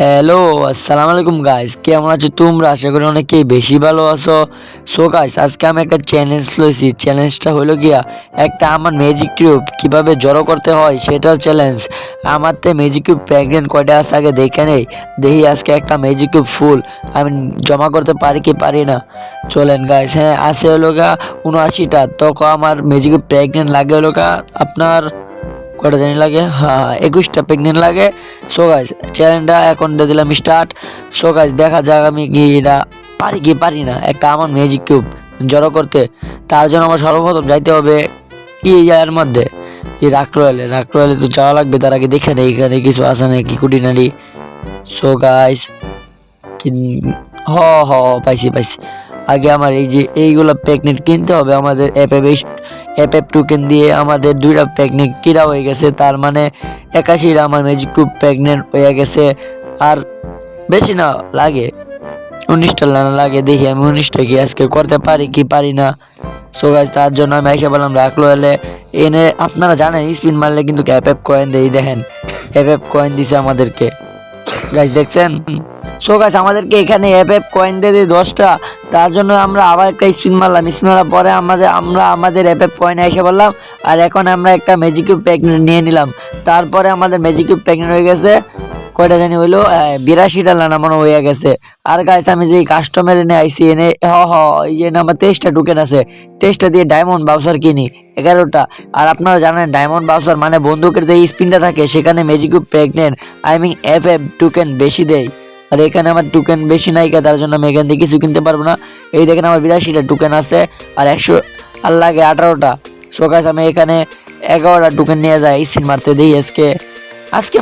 Hello আসসালামু আলাইকুম guys কেমন আছো তোমরা? আশা করি অনেকেই বেশি ভালো আছো। সো গাইস আজকে আমি একটা চ্যালেঞ্জ লইছি। চ্যালেঞ্জটা হলো গিয়া একটা আমার ম্যাজিক কিউব কীভাবে জড়ো করতে হয় সেটার চ্যালেঞ্জ আমার তো ম্যাজিক কিউব প্রেগনেন্ট কয়টা আছে আগে দেখে নেই। দেখি আজকে একটা ম্যাজিক কিউব ফুল আমি জমা করতে পারি কি পারি না। চলেন গাইস হ্যাঁ আছে হলো গা উনআশিটা। তখন আমার ম্যাজিক কিউব প্রেগনেন্ট লাগে হলো গা আপনার কটা জানি লাগে? হ্যাঁ একুশটা প্রেগনেন্ট লাগে। সো গাইজ চ্যালেঞ্জটা এখন দিয়ে দিলাম স্টার্ট সো গাইজ দেখা যাক আমি কি এটা পারি কি পারি না। একটা আমার ম্যাজিক কিউব জড়ো করতে। তার জন্য আমার সর্বপ্রথম যাইতে হবে কি এর মধ্যে? এই রাক রয়েলে। রাক রয়েলে তো যাওয়া লাগবে, তার আগে দেখে নেই এখানে কিছু আছে নাকি কুটিনারি। সো গাইজ হ হ, পাইছি পাইছি। আগে আমার এই যে এইগুলো প্যাকনেট কিনতে হবে, আমাদের অ্যাপে বেশ অ্যাপ টোকেন দিয়ে আমাদের দুইটা প্যাকনেট কিনা হয়ে গেছে। তার মানে একাশিটা আমার ম্যাজিক কিউব প্রেগনেন্ট হয়ে গেছে। আর বেশি না, লাগে। উনিশটা লানা লাগে দেখি আমি উনিশটা কি আজকে করতে পারি কি পারি না। সো গাছ তার জন্য আমি এসে বললাম রাখল এলে এনে আপনারা জানেন স্পিন মারলে কিন্তু অ্যাপ অ্যাপ কয়েন দেই, দেখেন। অ্যাপ অ্যাপ কয়েন দিছে আমাদেরকে। গাছ দেখছেন? সো গাছ আমাদেরকে এখানে অ্যাপ অ্যাপ কয়েন দিয়ে দিয়ে দশটা। তার জন্য আমরা আবার একটা স্পিন মারলাম। স্পিন মারার পরে আমাদের আমরা আমাদের অ্যাপ অ্যাপ কয়েন এসে বললাম আর এখন আমরা একটা ম্যাজিক কিউব প্যাকেট নিয়ে নিলাম। তারপরে আমাদের ম্যাজিক কিউব প্যাকেট হয়ে গেছে। কয়টা জানি হইল? বিরাশিটা লানা হয়ে গেছে। আর গাইস আমি যে কাস্টমার এনে আইসি এনে হ হ, এই যে আমার তেইশটা টোকেন আছে। তেইশটা দিয়ে ডায়মন্ড বাউসার কিনি, এগারোটা। আর আপনারা জানেন ডায়মন্ড বাউসার মানে বন্দুকের যে স্পিনটা থাকে, সেখানে magic pregnant I mean F F token বেশি দেয়। আর এখানে আমার টোকেন বেশি নাই তার জন্য আমি এখান থেকে কিছু কিনতে পারব না। এই দেখেন আমার বিরাশিটা টোকেন আছে, আর একশো, আর লাগে আঠারোটা। সো গাইস আমি এখানে এগারোটা টোকেন নিয়ে যাই স্পিন মারতে দিই আজকে। আজকে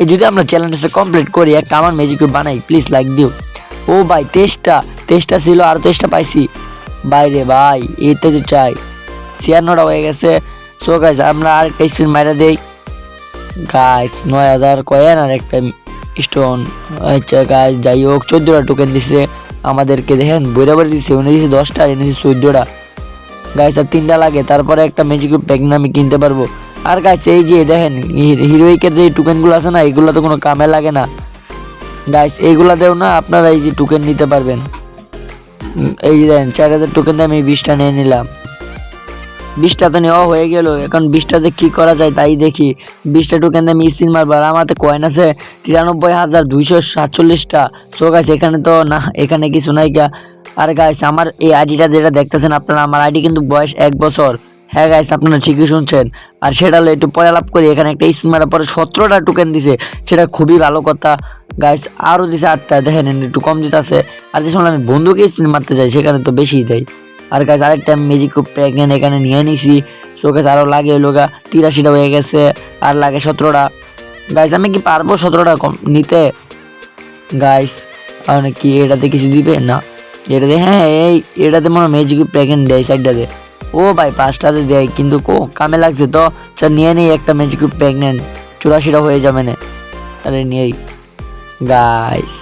এই যদি আমরা চ্যালেঞ্জটা কমপ্লিট করি, একটা আমার ম্যাজিক বানাই প্লিজ লাইক দিও। ও ভাই, তেইশটা তেইশটা ছিল, আর তেইশটা পাইছি। বাইরে ভাই এইটা তো চাই। ছিয়ান্নটা হয়ে গেছে। সো গাইস আমরা আর একটা স্পিন মারা দিই। গাইস নয় হাজার কয়েন আর একটা স্টোন আচ্ছা গাছ যাই হোক চোদ্দোটা টোকেন দিছে, আমাদেরকে দেখেন, বইরা বইরা দিচ্ছে উনি দিচ্ছে দশটা, আর এনেছে চোদ্দোটা। গাইস আর তিনটা লাগে, তারপরে একটা ম্যাজিক প্যাকেট আমি কিনতে পারব। আর গাছ এই যে দেখেন হিরোইকের যে টোকেনগুলো আছে না, এগুলো তো কোনো কামে লাগে না। গাইস এইগুলা দেও না, আপনারা এই যে টোকেন নিতে পারবেন। এই যে দেখেন, চার হাজার টোকেন দিয়ে আমি বিশটা নিয়ে নিলাম। বিশটা তো নেওয়া হয়ে গেল। এখন বিশটাতে কি করা যায় তাই দেখি। বিশটা টোকেন আমি স্পিন মারবো আর আমাতে কয়েন আছে তিরানব্বই হাজার দুইশো সাতচল্লিশটা। সো গাছ এখানে তো না, এখানে কিছু নাই গা। আর গাইস আমার এই আইডিটা যেটা দেখতেছেন আপনারা, আমার আইডি কিন্তু বয়স এক বছর। হ্যাঁ গাইস আপনারা ঠিকই শুনছেন। আর সেটা একটু পরে লাভ করি, এখানে একটা স্পিন মারার পরে সতেরোটা টোকেন দিছে, সেটা খুবই ভালো কথা। গাইস আরও দিছে আটটা, দেখেন, একটু কম দিতেছে আর যে সময় আমি বন্ধুকে স্পিন মারতে চাই সেখানে তো বেশি দেয়। আর গাছ আরেকটা আমি ম্যাজিক প্যাকেন এখানে নিয়ে নিছি। সো গাছ আরও লাগে গা, তিরাশিটা হয়ে গেছে, আর লাগে সতেরোটা। গাইস আমি কি পারব সতেরোটা কম নিতে? গাইস আর কি এটাতে কিছু দিবে? না। এটাতে হ্যাঁ এই, এটাতে মনে ম্যাজিক প্যাকেট দেয় সাইডটাতে। ও ভাই, পাঁচটাতে দেয়, কিন্তু কো, কামে লাগছে তো। চল নিয়ে নেই একটা ম্যাজিক প্রেগনেন্ট চুরাশিটা হয়ে যাবে না। আরে, নিয়েই। গাইস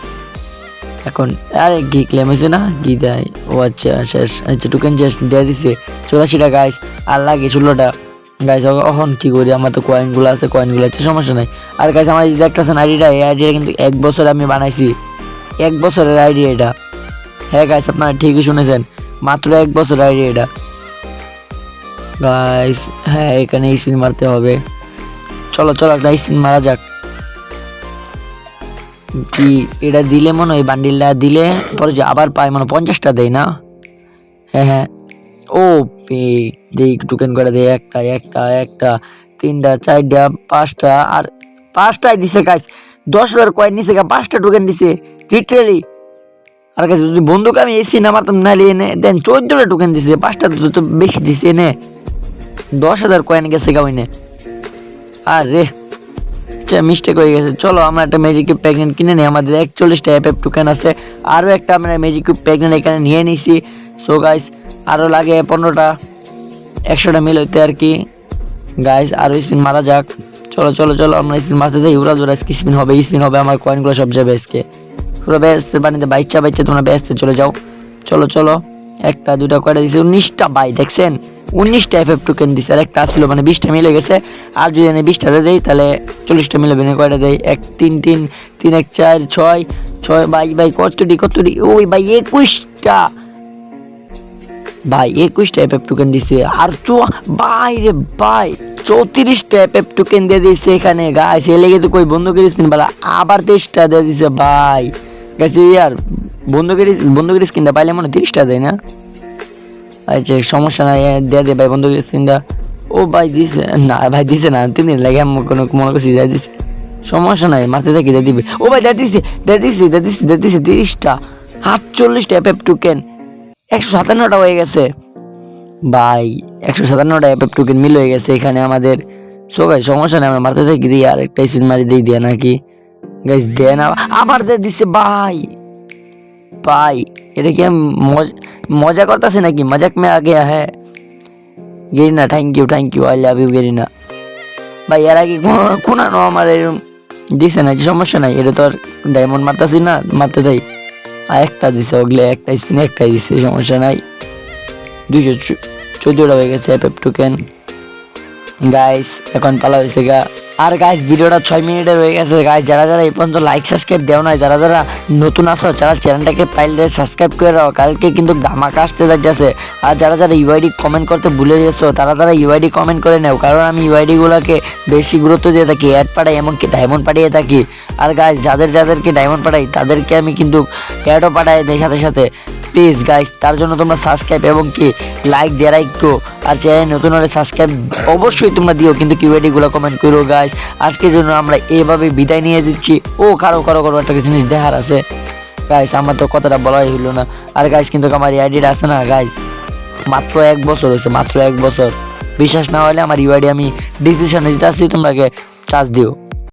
এখন, আরে কি ক্লেম হয়েছে না? কি দেয় ও আচ্ছা শেষ। আচ্ছা টোকেন শেষ দিয়ে দিছে। চুরাশিটা গাইস আর লাগে ষোলোটা। গাইস এখন কি করি? আমার তো কয়েনগুলো আছে কয়েনগুলো আছে, সমস্যা নাই। আর গাইস আমার যে দেখতেছেন আইডিটা এই আইডিটা কিন্তু এক বছর আমি বানাইছি। এক বছরের আইডি এটা। হ্যাঁ গাইস আপনারা ঠিকই শুনেছেন। মাত্র এক বছর আইডি এটা। গাইস হ্যাঁ এখানে স্পিন মারতে হবে। চলো চলো, একটা স্পিন মারা যাক। কি এটা দিলে মনে হয় বান্ডিলটা দিলে, পরে যে আবার পায় মানে পঞ্চাশটা দেয় না? হ্যাঁ হ্যাঁ। ও পে- দেই টোকেন করে দেয় একটা একটা একটা, তিনটা, চারটা, পাঁচটা, আর পাঁচটাই দিছে কাজ দশ হাজার কয়েন নিছে গা, পাঁচটা টোকেন দিছে লিটারেলি আর কাছে যদি বন্ধুকে আমি এসি না মারতাম, নাহলে এনে, দেন চোদ্দটা টোকেন দিছে, পাঁচটা তো বেশি দিছে এনে। দশ হাজার কয়েন গেছে গা ওইনে। আর। রে আচ্ছা মিস্টেক হয়ে গেছে। চলো, আমরা একটা ম্যাজিক কিউব প্যাকেট কিনে নিই। আমাদের একচল্লিশটা অ্যাপ টোকেন আছে। আরও একটা আমরা ম্যাজিক কিউব প্যাকেট এখানে নিয়ে নিছি। সো গাইস আরও লাগে পনেরোটা, একশোটা মিল হইতে আর কি। গাইস আরও স্পিন মারা যাক। চলো চলো চলো, আমরা স্পিন মারতে যাই। উড়া জোড়া স্পিন হবে স্পিন হবে। আমার কয়েনগুলো সব যাবে আজকে। পুরো ব্যস্ত বানিতে বাইচ্চা বাইচ্চা, তোমরা ব্যস্ত চলে যাও। চলো চলো, একটা দুটা কয়টা দিছে? উনিশটা বাই দেখছেন? উনিশটা এফ এফ টোকেন দিছে, আর একটা আসলো মানে বিশটা মিলে গেছে। আর যদি আমি বিশটাতে দেই, তাহলে চল্লিশটা মিলে বেনে কয়টা দেয় এক, তিন তিন তিন, এক, চার, ছয় ছয় ভাই ভাই কতটি কতটি? ওই ভাই একুশটা। ভাই একুশটা এফ এফ টোকেন দিছে। আর চো ভাই রে ভাই চৌত্রিশটা এফ এফ টোকেন দিয়ে দিছে এখানে। গাছ এ লেগে তো কই বন্ধুকের স্পিন বলা আবার তেইশটা দিয়ে দিছে ভাই গেছে ইয়ার বন্ধুকের বন্ধুকের স্কিনটা পাইলে মনে হয় তিরিশটা দেয় না? আচ্ছা সমস্যা নাই দিয়ে দে ভাই বন্ধুকের স্কিনটা ও ভাই দিছে, না ভাই দিছে না তিন দিন লাগে কোনো মনে করছি দিয়ে দিছে। সমস্যা নাই, মারতে থাকি দিয়ে দিবে। ও ভাই দিয়ে দিছে দিয়ে দিছে দিয়ে দিছে দিয়ে দিছে তিরিশটা। এফ এফ টোকেন একশো সাতান্নটা হয়ে গেছে। ভাই, একশো সাতান্নটা এফ টোকেন মিল হয়ে গেছে এখানে আমাদের। সো সমস্যা নেই, আমরা মারতে থাকি, দিয়ে আরেকটা স্পিন মারি দিয়ে দিয়ে নাকি? গাইস দেয় না, আবার দিয়ে দিছে ভাই। ভাই এটা কি মজ- করতেছে নাকি? মজাক মে আগে হ্যাঁ Garena thank you thank you I love you Garena. ভাই, এর আগে কোনো আমার এরকম দিছে না সমস্যা নাই, এটা তো আর ডায়মন্ড মারতাছি না, মারতে দেয় আর একটা দিছে ওগুলো, একটা স্পিন একটাই দিছে, সমস্যা নাই। দুইশো চোদ্দোটা হয়ে গেছে এফ টোকেন গাইস এখন পালা হয়েছে গা। আর গাইস ভিডিওটা ছয় মিনিটের হয়ে গেছে। গাইস যারা যারা এই পর্যন্ত লাইক সাবস্ক্রাইব দেও নাই, যারা যারা নতুন আসো যারা চ্যানেলটাকে পাইলে সাবস্ক্রাইব করে রাখো, কালকে কিন্তু ধামাকা আসতে যাচ্ছে আর যারা যারা ইউআইডি কমেন্ট করতে ভুলে গেছো, তারা তারা ইউআইডি কমেন্ট করে নেও, কারণ আমি ইউআইডি গুলোকে বেশি গুরুত্ব দিয়ে থাকি অ্যাড পাঠাই, এমনকি ডায়মন্ড পাঠিয়ে থাকি। আর গাইস যাদের যাদেরকে ডায়মন্ড পাঠাই, তাদেরকে আমি কিন্তু অ্যাডও পাঠাই দেয় সাথে সাথে। প্লিজ গাইস তার জন্য তোমরা সাবস্ক্রাইব এবং কি লাইক দেওয়া একটু আর চ্যানেল নতুন হলে সাবস্ক্রাইব অবশ্যই তোমরা দিও, কিন্তু কিউআইডি গুলো কমেন্ট করো গাইস আজকের জন্য আমরা এভাবে বিদায় নিয়ে দিচ্ছি। ও, কারও কারও কারও একটা জিনিস দেখার আছে। গাইস আমার তো কথাটা বলাই হইল না। আর গাইস কিন্তু আমার আইডিটা আছে না গাইস মাত্র এক বছর হয়েছে, মাত্র এক বছর। বিশ্বাস না হলে আমার ইউআইডি আমি ডিসক্রিপশনে যেটা আছে তোমরাকে চার্জ দিও।